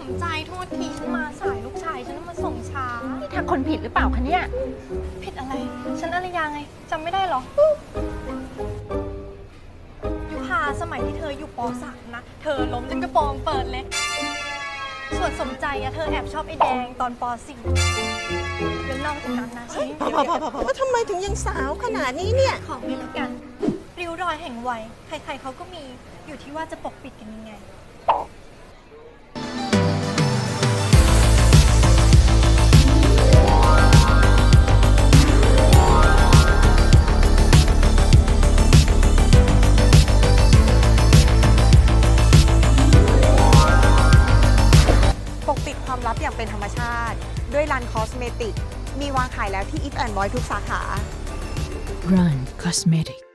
มื่อกี้ฉันมาสายลูกชายฉันมาส่งช้า นี่ทางคนผิดหรือเปล่าคะเนี่ย ผิดอะไร ฉันอารยาไงจำไม่ได้เหรอ ยุพาสมัยที่เธออยู่ป .3 นะ เธอล้มจนกระโปรงเปิดเลย ส่วนสมใจอะเธอแอบชอบไอ้แดงตอนป .4 แล้วนอกจากนั้นนะฉันพอพอพอพอพอทำไมถึงยังสาวขนาดนี้เนี่ย ของนี้แล้วกัน ริ้วรอยแห่งวัยใครๆเขาก็มีอยู่ที่ว่าจะปกปิดกันยังไง ความลับอย่างเป็นธรรมชาติ ด้วยรันคอสเมติกมีวางขายแล้วที่ If and Boy ทุกสาขา Run Cosmetic.